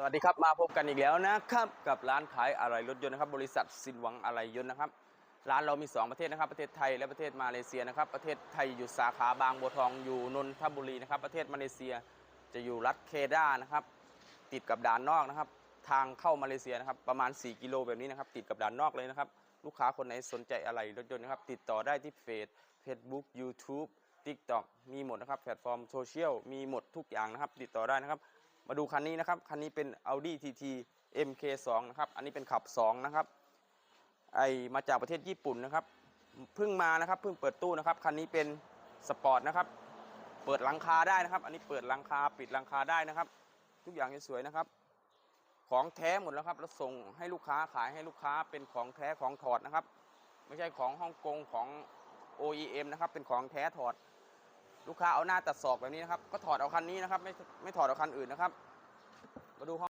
สวัสดีครับมาพบกันอีกแล้วนะครับกับร้านขายอะไหล่รถยนต์นะครับ บริษัทสินหวังอะไหล่ยนต์นะครับ ร้านเรามี 2 ประเทศนะครับ ประเทศไทยและประเทศมาเลเซียนะครับ ประเทศไทยอยู่สาขาบางบัวทองอยู่นนทบุรีนะครับ ประเทศมาเลเซียจะอยู่รัฐเคดานะครับ ติดกับด่านนอกนะครับ ทางเข้ามาเลเซียนะครับ ประมาณ 4 กิโลแบบนี้นะครับ ติดกับด่านนอกเลยนะครับ ลูกค้าคนไหนสนใจอะไหล่รถยนต์นะครับ ติดต่อได้ที่เฟซ Facebook YouTube TikTok มีหมดนะครับแพลตฟอร์มโซเชียลมีหมดทุกอย่างนะครับ ติดต่อได้นะครับ มาดูคันนี้นะครับ คันนี้เป็น Audi TT MK2 นะครับ อันนี้เป็นขับ 2 นะครับ ไอมาจากประเทศญี่ปุ่นนะครับ เพิ่งมานะครับ เพิ่งเปิดตู้นะครับ คันนี้เป็นสปอร์ตนะครับ เปิดหลังคาได้นะครับ อันนี้เปิดหลังคาปิดหลังคาได้นะครับ ทุกอย่างสวยๆนะครับ ของแท้หมดแล้วครับ แล้วส่งให้ลูกค้าขายให้ลูกค้าเป็นของแท้ของถอดนะครับ ไม่ใช่ของฮ่องกงของ OEM นะครับ เป็นของแท้ถอด ลูกค้าเอาหน้าตัดศอกแบบนี้นะครับ ก็ถอดเอาคันนี้นะครับ ไม่ไม่ถอดเอาคันอื่นนะครับ มาดู